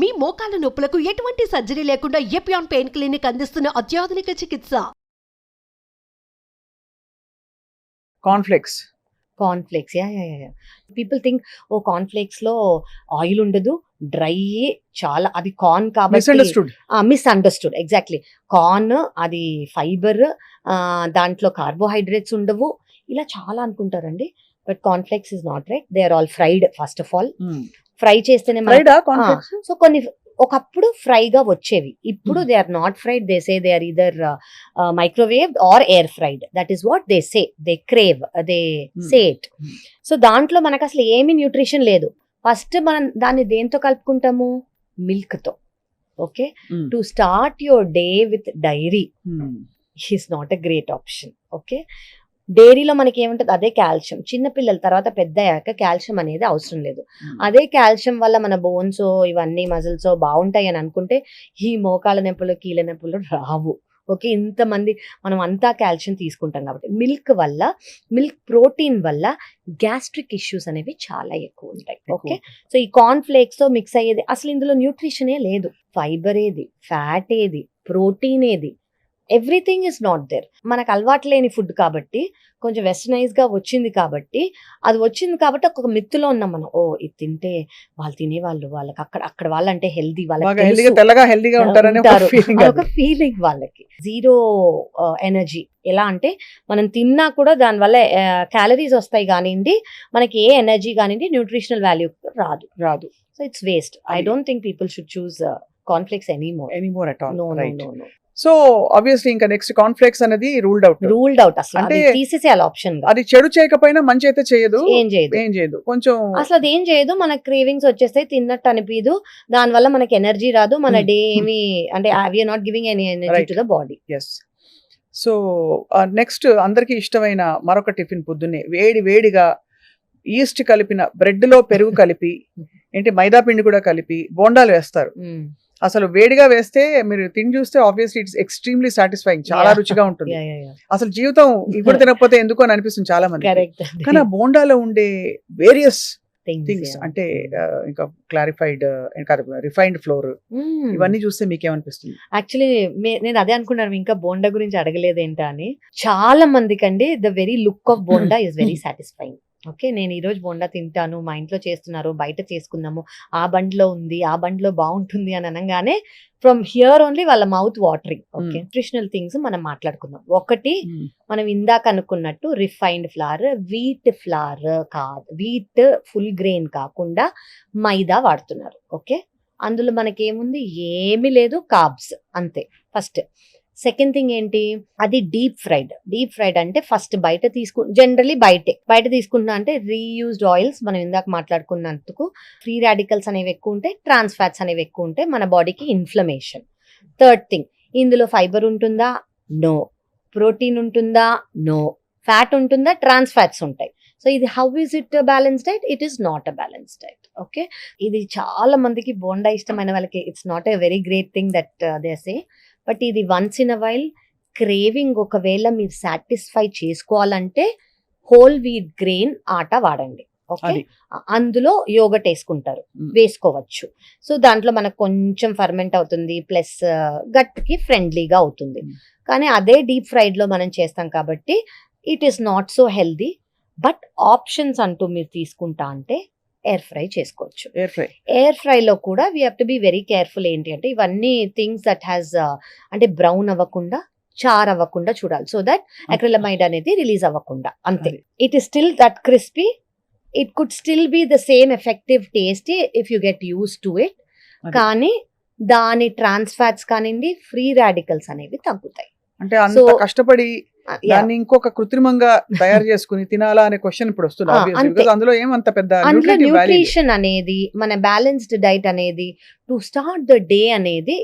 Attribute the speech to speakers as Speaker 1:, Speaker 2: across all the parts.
Speaker 1: మీ మోకాల నొప్పులకు ఎటువంటి సర్జరీ లేకుండా ఎపియాన్ పెయిన్ క్లినిక్ అందిస్తున్న అత్యాధునిక చికిత్స?
Speaker 2: Cornflakes.
Speaker 3: Cornflakes yeah yeah yeah people think oh కార్న్ఫ్లేక్స్లో oil ఉండదు డ్రై చాలా అది కార్న్ కాబట్టి
Speaker 2: misunderstood
Speaker 3: misunderstood exactly corn అది ఫైబర్ దాంట్లో కార్బోహైడ్రేట్స్ ఉండవు. ఇలా చాలా అనుకుంటారండి. But cornflakes is not right they are all fried first of all fry చేస్తేనే సో కొన్ని ఒకప్పుడు ఫ్రైగా వచ్చేవి. ఇప్పుడు
Speaker 2: Hmm.
Speaker 3: They are not fried. They say they are either microwave or air fried. That is what they say. They crave they
Speaker 2: Hmm.
Speaker 3: Say it.
Speaker 2: Hmm.
Speaker 3: So దాంట్లో మనకు అసలు ఏమి న్యూట్రిషన్ లేదు. ఫస్ట్ మనం దాన్ని దేంతో కలుపుకుంటాము? మిల్క్తో okay to start your day with dairy is not a great option. Okay? డైరీలో మనకి ఏముంటుంది అదే కాల్షియం. చిన్న పిల్లల తర్వాత పెద్ద అయ్యాక కాల్షియం అనేది అవసరం లేదు. అదే కాల్షియం వల్ల మన బోన్స్ ఇవన్నీ మజిల్స్ బాగుంటాయి అని అనుకుంటే ఈ మోకాల నొప్పులు కీళ్ళ నొప్పులు రావు. ఓకే? ఇంతమంది మనం అంతా కాల్షియం తీసుకుంటాం కాబట్టి మిల్క్ వల్ల మిల్క్ ప్రోటీన్ వల్ల గ్యాస్ట్రిక్ ఇష్యూస్ అనేవి చాలా ఎక్కువ ఉంటాయి. ఓకే? సో ఈ తో మిక్స్ అయ్యేది అసలు ఇందులో న్యూట్రిషనే లేదు. ఫైబర్ ఏది? ఫ్యాట్ ఏది? ప్రోటీన్ ఏది? Everything is not there. మనకు అలవాటు లేని ఫుడ్ కాబట్టి కొంచెం వెస్టర్నైజ్గా వచ్చింది కాబట్టి అది వచ్చింది కాబట్టి ఒక మిత్తులో ఉన్నాం మనం. ఓ ఇది తింటే వాళ్ళు తినేవాళ్ళు వాళ్ళకి అక్కడ అక్కడ వాళ్ళంటే హెల్దీ వాళ్ళకి
Speaker 2: హెల్దీగా
Speaker 3: తెలుసు.
Speaker 2: తెల్లగా హెల్దీగా ఉంటారని ఒక
Speaker 3: ఉంటారు.
Speaker 2: ఫీలింగ్
Speaker 3: వాళ్ళకి. జీరో ఎనర్జీ ఎలా అంటే మనం తిన్నా కూడా దానివల్ల క్యాలరీస్ వస్తాయి కానివ్వండి మనకి ఏ ఎనర్జీ కానివ్వండి న్యూట్రిషనల్ వాల్యూ రాదు.
Speaker 2: రాదు.
Speaker 3: So it's waste I don't think people should choose cornflakes any more
Speaker 2: anymore at all
Speaker 3: no no no
Speaker 2: so obviously ఇంకా నెక్స్ట్ కాన్ఫ్లెక్స్ అనేది రూల్డ్ అవుట్
Speaker 3: రూల్డ్ అవుట్ అసలు. అది
Speaker 2: అంటే-
Speaker 3: తీసేసేయాలి ఆప్షన్
Speaker 2: అది చెడు చేయకపోయినా మంచి అయితే చేయదు
Speaker 3: ఏం చేయదు.
Speaker 2: ఏం చేయదు. కొంచెం
Speaker 3: అసలు అది ఏం చేయదు. మనకి క్రేవింగ్స్ వచ్చేస్తాయి తిన్నట్టు అనిపించదు దాని వల్ల మనకి ఎనర్జీ రాదు. మన
Speaker 2: Hmm.
Speaker 3: డే ఏమి అంటే we are not giving any energy. To the body
Speaker 2: yes so next అందరికి ఇష్టమైన మరొక టిఫిన్ పొద్దున్నే. వేడి వేడిగా ఈస్ట్ కలిపిన బ్రెడ్లో పెరుగు కలిపి ఏంటి మైదా పిండి కూడా కలిపి బోండాలు వేస్తారు. అసలు వేడిగా వేస్తే మీరు తిని చూస్తే ఆబ్వియస్లీ ఇట్స్ ఎక్స్ట్రీమ్లీ సాటిస్ఫైయింగ్ చాలా. రుచిగా ఉంటుంది. అసలు జీవితం ఇప్పుడు తినకపోతే ఎందుకు అని అనిపిస్తుంది చాలా మంది కానీ ఆ బోండాలో ఉండే వేరియస్ థింగ్స్ అంటే ఇంకా క్లారిఫైడ్ రిఫైన్డ్ ఫ్లోర్ ఇవన్నీ చూస్తే మీకేమనిపిస్తుంది?
Speaker 3: యాక్చువల్లీ నేను అదే అనుకున్నాను ఇంకా బోండా గురించి అడగలేదు ఏంటా అని. చాలా మందికి అండి the very look of bonda is very satisfying okay నేను ఈ రోజు బోండా తింటాను మా ఇంట్లో చేస్తున్నారు బయట చేసుకుందాము ఆ బండిలో ఉంది ఆ బండిలో బాగుంటుంది అని అనగానే ఫ్రమ్ హియర్ ఓన్లీ వాళ్ళ mouth watering okay. Nutritional things మనం మాట్లాడుకుందాం. ఒకటి మనం ఇందాక అనుకున్నట్టు రిఫైన్డ్ ఫ్లవర్ వీట్ ఫ్లవర్ కాదు వీట్ ఫుల్ గ్రెయిన్ కాకుండా మైదా వాడుతున్నారు ఓకే. అందులో మనకి ఏముంది ఏమీ లేదు కార్బ్స్ అంతే. ఫస్ట్ సెకండ్ థింగ్ ఏంటి? అది డీప్ ఫ్రైడ్ డీప్ ఫ్రైడ్ అంటే ఫస్ట్ బయట తీసుకు జనరలీ బయటే. బయట తీసుకుంటున్నా అంటే రీయూజ్డ్ ఆయిల్స్ మనం ఇందాక మాట్లాడుకున్నందుకు. ఫ్రీ రాడికల్స్ అనేవి ఎక్కువ ఉంటాయి ట్రాన్స్ ఫ్యాట్స్ అనేవి ఎక్కువ ఉంటాయి మన బాడీకి ఇన్ఫ్లమేషన్ థర్డ్ థింగ్ ఇందులో ఫైబర్ ఉంటుందా? నో ప్రోటీన్ ఉంటుందా? నో ఫ్యాట్ ఉంటుందా? ట్రాన్స్ ఫ్యాట్స్ ఉంటాయి. సో ఇది how is it balance diet it is not a balance diet okay ఇది చాలా మందికి బోండా ఇష్టమైన వాళ్ళకి it's not a very great thing that they say but ఇది once in a while craving ఒకవేళ మీరు సాటిస్ఫై చేసుకోవాలంటే హోల్ వీట్ గ్రెయిన్ ఆట వాడండి ఓకే
Speaker 2: అది.
Speaker 3: అందులో యోగట్ వేసుకుంటారు. వేసుకోవచ్చు సో దాంట్లో మనకు కొంచెం ఫర్మెంట్ అవుతుంది ప్లస్ గట్కి ఫ్రెండ్లీగా అవుతుంది. కానీ అదే డీప్ ఫ్రైడ్లో మనం చేస్తాం కాబట్టి it is not so healthy but options అంటూ మీరు తీసుకుంటా అంటే ఎయిర్ ఫ్రై చేసుకోవచ్చు.
Speaker 2: ఎయిర్ ఫ్రై
Speaker 3: ఎయిర్ ఫ్రై లో కూడా we have to be very careful ఏంటి అంటే ఇవన్నీ థింగ్స్ దట్ హ్యాస్ అంటే బ్రౌన్ అవ్వకుండా చార్ అవ్వకుండా చూడాలి. సో దట్ అక్రిలమైడ్ అనేది రిలీజ్ అవ్వకుండా. అంతే. It is still that crispy it could still be the same effective taste if you get use to it. కానీ దాని ట్రాన్స్ ఫ్యాట్స్ కానివ్వండి ఫ్రీ రాడికల్స్ అనేవి తగ్గుతాయి.
Speaker 2: అంటే కష్టపడి. దాన్ని ఇంకొక కృత్రిమంగా తయారు చేసుకుని తినాలా అనే క్వశ్చన్ ఇప్పుడు వస్తుంది అందులో ఏమంత పెద్ద.
Speaker 3: న్యూట్రిషన్ అనేది మన బ్యాలెన్స్డ్ డైట్ అనేది టు స్టార్ట్ ద డే అనేది.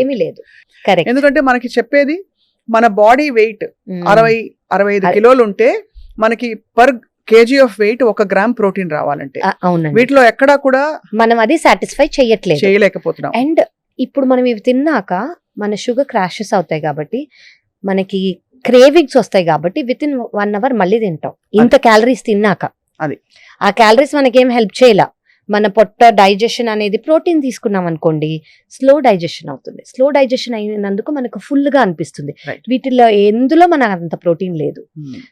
Speaker 3: ఏమీ లేదు. కరెక్ట్
Speaker 2: ఎందుకంటే మనకి చెప్పేది మన బాడీ వెయిట్ అరవై అరవై ఐదు. కిలోలు ఉంటే మనకి పర్ కేజీ ఆఫ్ వెయిట్ ఒక గ్రామ్ ప్రోటీన్ రావాలంటే.
Speaker 3: అవునండి.
Speaker 2: వీటిలో ఎక్కడా కూడా
Speaker 3: మనం అది సాటిస్ఫై చెయ్యట్లేదు
Speaker 2: చేయలేకపోతున్నాం.
Speaker 3: అండ్ ఇప్పుడు మనం ఇవి తిన్నాక మన షుగర్ క్రాషెస్ అవుతాయి కాబట్టి మనకి క్రేవింగ్స్ వస్తాయి కాబట్టి విత్ ఇన్ వన్ అవర్ మళ్ళీ తింటాం. ఇంత క్యాలరీస్ తిన్నాక.
Speaker 2: అది.
Speaker 3: ఆ క్యాలరీస్ మనకేం హెల్ప్ చేయలా. మన పొట్ట డైజెషన్ అనేది ప్రోటీన్ తీసుకున్నాం అనుకోండి స్లో డైజెషన్ అవుతుంది. స్లో డైజెషన్ అయినందుకు మనకు full గా అనిపిస్తుంది. వీటిలో ఎందులో మనకు అంత ప్రోటీన్ లేదు.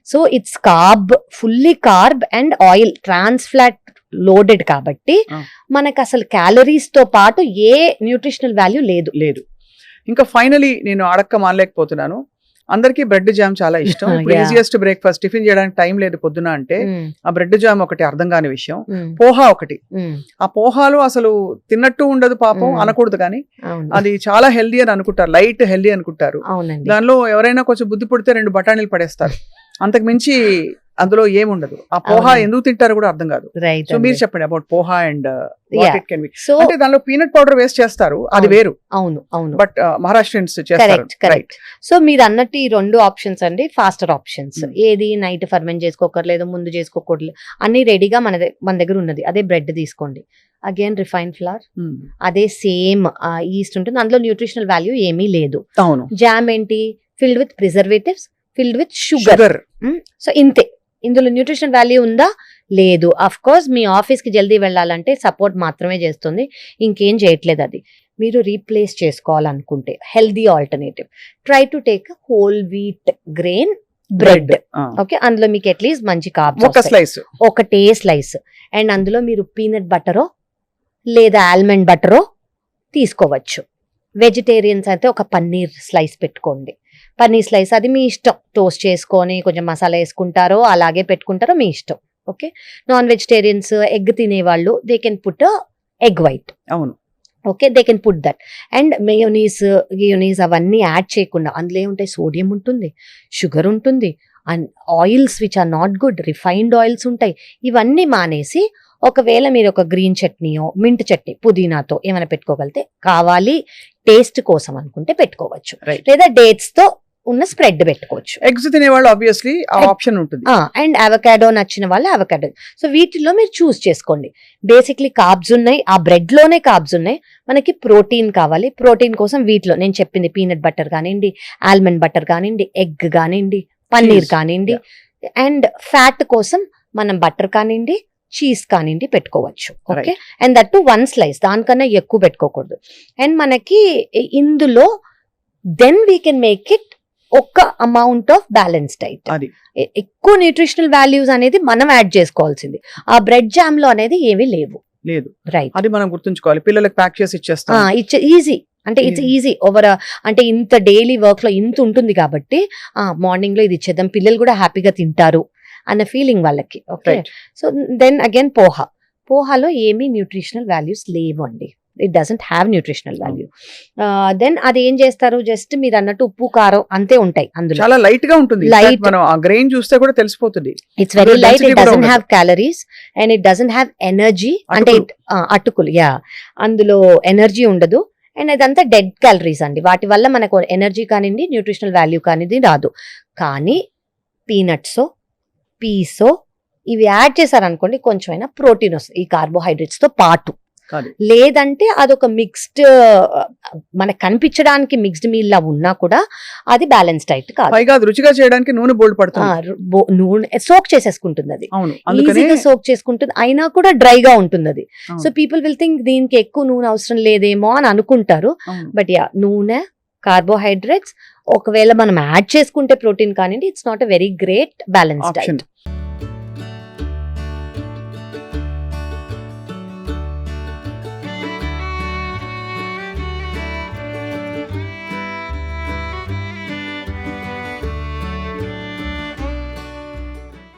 Speaker 3: So it's carb fully carb and oil trans fat loaded కాబట్టి
Speaker 2: Ah.
Speaker 3: మనకు అసలు క్యాలరీస్తో పాటు ఏ న్యూట్రిషనల్ వాల్యూ లేదు.
Speaker 2: లేదు. ఇంకా ఫైనలీ నేను అడక్క మానలేకపోతున్నాను. అందరికీ బ్రెడ్ జామ్ చాలా ఇష్టం ఇప్పుడు. ఈజియెస్ట్ బ్రేక్ఫాస్ట్ టిఫిన్ చేయడానికి టైం లేదు పొద్దున అంటే
Speaker 3: మ్మ్.
Speaker 2: ఆ బ్రెడ్ జామ్ ఒకటి అర్థం కాని విషయం
Speaker 3: మ్మ్.
Speaker 2: పోహా ఒకటి
Speaker 3: మ్మ్.
Speaker 2: ఆ పోహాలు అసలు తిన్నట్టు ఉండదు పాపం. అనకూడదు కానీ అది చాలా హెల్దీ అని అనుకుంటారు లైట్ హెల్దీ అనుకుంటారు దానిలో ఎవరైనా కొంచెం బుద్ధి పుడితే రెండు బఠానీలు పడేస్తారు అంతకు మించి అందులో ఏముండదు. ఆ పోహా. ఎందుకు తింటారో కూడా అర్థం కాదు.
Speaker 3: రైట్
Speaker 2: సో మీరు చెప్పండి about poha and
Speaker 3: Yeah.
Speaker 2: It can be
Speaker 3: so
Speaker 2: అంటే దానిలో పీనట్ పౌడర్ వేస్ట్ చేస్తారు. అది. వేరు.
Speaker 3: అవును అవును.
Speaker 2: బట్ మహారాష్ట్రియన్స్ చేస్తారు.
Speaker 3: కరెక్ట్ కరెక్ట్ సో మీరు అన్నట్టు ఈ రెండు ఆప్షన్స్ అండి ఫాస్టర్ ఆప్షన్స్
Speaker 2: Hmm.
Speaker 3: ఏది నైట్ ఫర్మెంట్ చేసుకోకర్లేదు ముందు చేసుకోకూడదు. అన్ని రెడీగా మన మన దగ్గర ఉన్నది. అదే బ్రెడ్ తీసుకోండి. అగైన్ రిఫైన్ ఫ్లవర్ అదే సేమ్ ఈస్ట్ ఉంటుంది. అందులో న్యూట్రిషనల్ వాల్యూ ఏమీ లేదు.
Speaker 2: అవును.
Speaker 3: జామ్ ఏంటి? Filled with preservatives filled with sugar so ఇంతే. ఇందులో న్యూట్రిషన్ వాల్యూ ఉందా? లేదు. అఫ్ కోర్స్ మీ ఆఫీస్కి జల్దీ వెళ్ళాలంటే సపోర్ట్ మాత్రమే చేస్తుంది. ఇంకేం చేయట్లేదు అది. మీరు రీప్లేస్ చేసుకోవాలనుకుంటే healthy alternative. Try to take whole wheat grain bread. Okay? అందులో మీకు అట్లీస్ట్ మంచి
Speaker 2: ఒక
Speaker 3: కార్బ్స్
Speaker 2: స్లైస్.
Speaker 3: ఒకటే స్లైస్. అండ్ అందులో మీరు పీనట్ బటరో లేదా ఆల్మండ్ బటరో తీసుకోవచ్చు. వెజిటేరియన్స్ అయితే ఒక పన్నీర్ స్లైస్ పెట్టుకోండి. పన్నీర్ స్లైస్ అది మీ ఇష్టం. టోస్ట్ చేసుకొని కొంచెం మసాలా వేసుకుంటారో అలాగే పెట్టుకుంటారో మీ ఇష్టం. ఓకే? నాన్ వెజిటేరియన్స్ ఎగ్ తినేవాళ్ళు they can put egg white
Speaker 2: అవును.
Speaker 3: Okay? They can put that and mayonnaise గియోనీస్ అవన్నీ యాడ్ చేయకుండా అందులో ఏముంటాయి? సోడియం ఉంటుంది షుగర్ ఉంటుంది and oils which are not good refined oils ఉంటాయి. ఇవన్నీ మానేసి ఒకవేళ మీరు ఒక గ్రీన్ చట్నీయో మింట్ చట్నీ పుదీనాతో ఏమైనా పెట్టుకోగలితే కావాలి. టేస్ట్ కోసం అనుకుంటే పెట్టుకోవచ్చు. లేదా డేట్స్తో ఉన్న స్ప్రెడ్ పెట్టుకోవచ్చు.
Speaker 2: ఎగ్స్ తినేవాళ్ళు ఆబ్వియస్లీ ఆప్షన్ ఉంటుంది.
Speaker 3: అండ్ అవకాడో నచ్చిన వాళ్ళు అవకాడో సో వీటిలో మీరు చూస్ చేసుకోండి. బేసిక్లీ కార్బ్స్ ఉన్నాయి. ఆ బ్రెడ్లోనే కార్బ్స్ ఉన్నాయి. మనకి ప్రోటీన్ కావాలి. ప్రోటీన్ కోసం వీటిలో నేను చెప్పింది పీనట్ బటర్ కానివ్వండి ఆల్మండ్ బటర్ కానివ్వండి ఎగ్ కానివ్వండి పన్నీర్. కానివ్వండి అండ్ ఫ్యాట్ కోసం మనం బటర్ కానివ్వండి చీజ్ కానివ్వండి పెట్టుకోవచ్చు. Okay and that to one slice దానికన్నా ఎక్కువ పెట్టుకోకూడదు. అండ్ మనకి ఇందులో then we can make it ఒక అమౌంట్ ఆఫ్ బ్యాలెన్స్ డైట్
Speaker 2: అది.
Speaker 3: ఎక్కువ న్యూట్రిషనల్ వాల్యూస్ అనేది మనం యాడ్ చేసుకోవాల్సింది. ఆ బ్రెడ్ జామ్లో అనేది ఏమీ లేవు.
Speaker 2: లేదు.
Speaker 3: రైట్
Speaker 2: అది మనం గుర్తుంచుకోవాలి. పిల్లలకు ప్యాక్ చేసి ఇచ్చేస్తాం.
Speaker 3: ఈజీ అంటే ఇట్స్. ఈజీ ఓవర్ అంటే ఇంత డైలీ వర్క్లో ఇంత ఉంటుంది కాబట్టి ఆ మార్నింగ్లో ఇది ఇచ్చేద్దాం. పిల్లలు కూడా హ్యాపీగా తింటారు. అన్న ఫీలింగ్ వాళ్ళకి okay. So then again poha. పోహాలో ఏమీ న్యూట్రిషనల్ వాల్యూస్ లేవు అండి it doesn't have nutritional value then అది ఏం చేస్తారు? జస్ట్ మీరు అన్నట్టు ఉప్పు కారం అంతే ఉంటాయి అందులో.
Speaker 2: చాలా లైట్గా ఉంటుంది.
Speaker 3: Light.
Speaker 2: మనం గ్రెయిన్ చూస్తే కూడా తెలిసిపోతుంది.
Speaker 3: It's very light it doesn't. Have calories and it doesn't have energy అంటే
Speaker 2: అటుకులు.
Speaker 3: యా అందులో ఎనర్జీ ఉండదు అండ్ అదంతా డెడ్ క్యాలరీస్ అండి. వాటి వల్ల మనకు ఎనర్జీ కానివ్వండి న్యూట్రిషనల్ వాల్యూ కానిది రాదు. కానీ పీనట్స్ పీసో ఇవి యాడ్ చేశారనుకోండి కొంచెమైనా ప్రోటీన్ వస్తుంది ఈ కార్బోహైడ్రేట్స్తో పాటు. లేదంటే అదొక మిక్స్డ్ మనకు కనిపించడానికి మిక్స్డ్ మీల్ లా ఉన్నా కూడా అది బ్యాలెన్స్ డైట్ కాదు.
Speaker 2: పైగా రుచిగా చేయడానికి నూనె బోల్డ్ పడుతుంది.
Speaker 3: నూనె సోక్ చేసేసుకుంటుంది అది. ఈజీగా సోక్ చేసుకుంటుంది అయినా కూడా డ్రైగా ఉంటుంది అది సో పీపుల్ విల్ థింక్ దీనికి ఎక్కువ నూనె అవసరం లేదేమో అని అనుకుంటారు. బట్ యా నూనె కార్బోహైడ్రేట్స్ ఒకవేళ మనం యాడ్ చేసుకుంటే ప్రోటీన్ కానివ్వండి it's not a very great balance diet